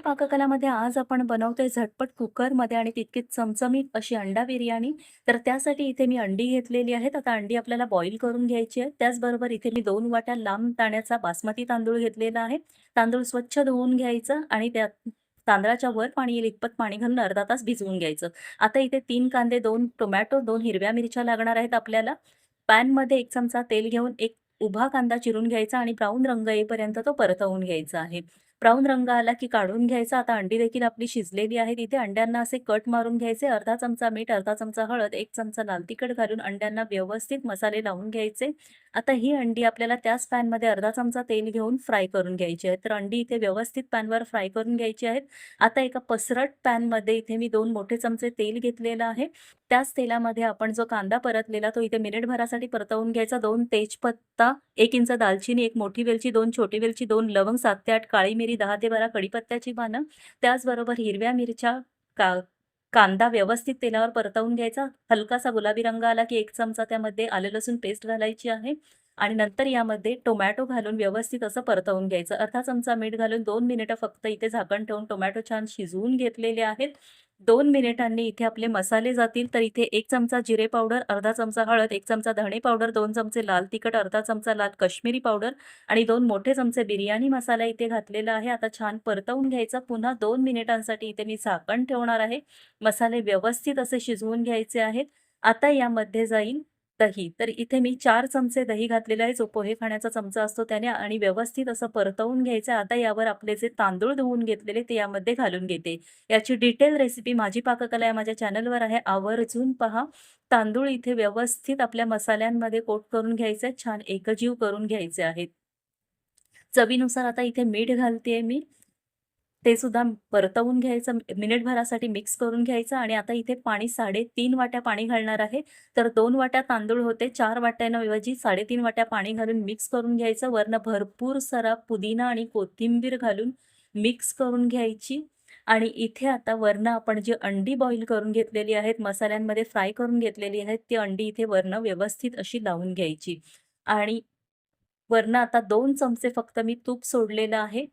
पाककलामध्ये आज आपण बनवतोय झटपट कुकरमध्ये आणि तितकीच चमचमीत अशी अंडा बिर्याणी. तर त्यासाठी इथे मी अंडी घेतलेली आहेत. आता अंडी आपल्याला बॉईल करून घ्यायची आहे. त्याचबरोबर इथे मी दोन वाट्या लांब दाण्याचा बासमती तांदूळ घेतलेला आहे. तांदूळ स्वच्छ धुवून घ्यायचं आणि त्यात तांदळाच्या वर पाणी येईल इतपत पाणी घालून अर्धा तास भिजवून घ्यायचं. आता इथे तीन कांदे, दोन टोमॅटो, दोन हिरव्या मिरच्या लागणार आहेत आपल्याला. पॅनमध्ये एक चमचा तेल घेऊन एक उभा कांदा चिरून घ्यायचा आणि ब्राऊन रंग येईपर्यंत तो परतवून घ्यायचा आहे. ब्राऊन रंग आला की काढून घ्यायचा. आता अंडी देखील आपली शिजलेली आहेत. इथे अंड्यांना असे कट मारून घ्यायचे. अर्धा चमचा मीठ, अर्धा चमचा हळद, एक चमचा लाल तिखट घालून अंड्यांना व्यवस्थित मसाले लावून घ्यायचे. आता ही अंडी आपल्याला त्याच पॅनमध्ये अर्धा चमचा तेल घेऊन फ्राय करून घ्यायची आहे तर अंडी इथे व्यवस्थित पॅनवर फ्राय करून घ्यायची आहेत. आता एका पसरट पॅनमध्ये इथे मी दोन मोठे चमचे तेल घेतलेलं आहे. त्याच तेलामध्ये आपण जो कांदा परतलेला तो इथे मिनिटभरासाठी परतवून घ्यायचा. दोन तेजपत्ता, एक इंच दालचिनी, एक मोठी वेलची, दोन छोटी वेलची, दोन लवंग, सात ते आठ काळी मिरी, 10 ते बारा कडीपत्त्याची पानं. त्याचबरोबर हिरव्या मिरच्या, का कांदा व्यवस्थित तेलावर परतवून घ्यायचा. हलकासा गुलाबी रंग आला की एक चमचा त्यामध्ये आलं लसूण पेस्ट घालायची आहे आणि नंतर यामध्ये टोमॅटो घालून व्यवस्थित असं परतवून घ्यायचं. अर्धा चमचा मीठ घालून दोन मिनिटं फक्त इथे झाकण ठेवून टोमॅटो छान शिजवून घेतलेले आहेत. दोन मिनिटांनी इथे आपले मसाले जातील. तर इथे एक चमचा जिरे पावडर, अर्धा चमचा हळद, एक चमचा धणे पावडर, दोन चमचे लाल तिखट, अर्धा चमचा लाल कश्मीरी पावडर आणि दोन मोठे चमचे बिर्याणी मसाला इथे घातलेला आहे. आता छान परतवून घ्यायचा. पुन्हा दोन मिनिटांसाठी इथे मी झाकण ठेवणार आहे. मसाले व्यवस्थित असे शिजवून घ्यायचे आहेत. आता यामध्ये जाईल दही. तर इथे मी चार चमचे दही घातलेले आहे. जो पोहे खाण्याचा चमचा असतो त्याने आणि व्यवस्थित असं परतवून घ्यायचं. आता यावर आपले जे तांदूळ धुवून घेतलेले ते यामध्ये घालून घेते. याची डिटेल रेसिपी माझी पाककला या माझ्या चॅनलवर आहे. आवर्जून पहा. तांदूळ इथे व्यवस्थित आपल्या मसाल्यांमध्ये कोट करून घ्यायचे आहेत. छान एकजीव करून घ्यायचे आहेत. चवीनुसार आता इथे मीठ घालते मी. ते सुद्धा परतवून घ्यायचं. मिनिटभरासाठी मिक्स करून घ्यायचं आणि आता इथे पाणी 3.5 वाट्या पाणी घालणार आहे. तर दोन वाट्या तांदूळ होते. चार वाट्यांऐवजी 3.5 वाट्या पाणी घालून मिक्स करून घ्यायचं. वरनं भरपूर सारा पुदिना आणि कोथिंबीर घालून मिक्स करून घ्यायची आणि इथे आता वरनं आपण जी अंडी बॉईल करून घेतलेली आहेत, मसाल्यांमध्ये फ्राय करून घेतलेली आहेत, ती अंडी इथे वरनं व्यवस्थित अशी लावून घ्यायची आणि वरनं आता दोन चमचे फक्त मी तूप सोडलेलं आहे.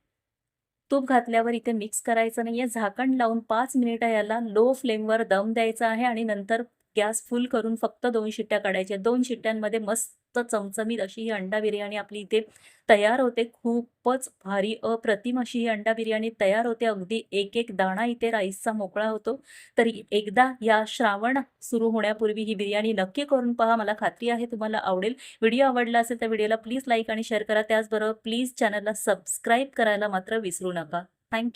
तूप घातल्यावर इथे मिक्स करायचं नाही आहे झाकण लावून पाच मिनिटं याला लो फ्लेमवर दम द्यायचा आहे आणि नंतर गॅस फुल करून फक्त दोन शिट्ट्या काढायच्या. दोन शिट्ट्यांमध्ये मस्त चमचमीत अशी ही अंडा बिर्याणी आपली इथे तयार होते. खूपच भारी अप्रतिम अशी ही अंडा बिर्याणी तयार होते. अगदी एक-एक दाणा इथे राईसचा मोकळा होतो. तरी एकदा या श्रावण सुरू होण्यापूर्वी ही बिर्याणी नक्की करून पहा. मला खात्री आहे तुम्हाला आवडेल. व्हिडिओ आवडला असेल तर व्हिडिओला प्लीज लाईक आणि शेअर करा. त्याचबरोबर प्लीज चॅनलला सबस्क्राईब करायला मात्र विसरू नका. थँक्यू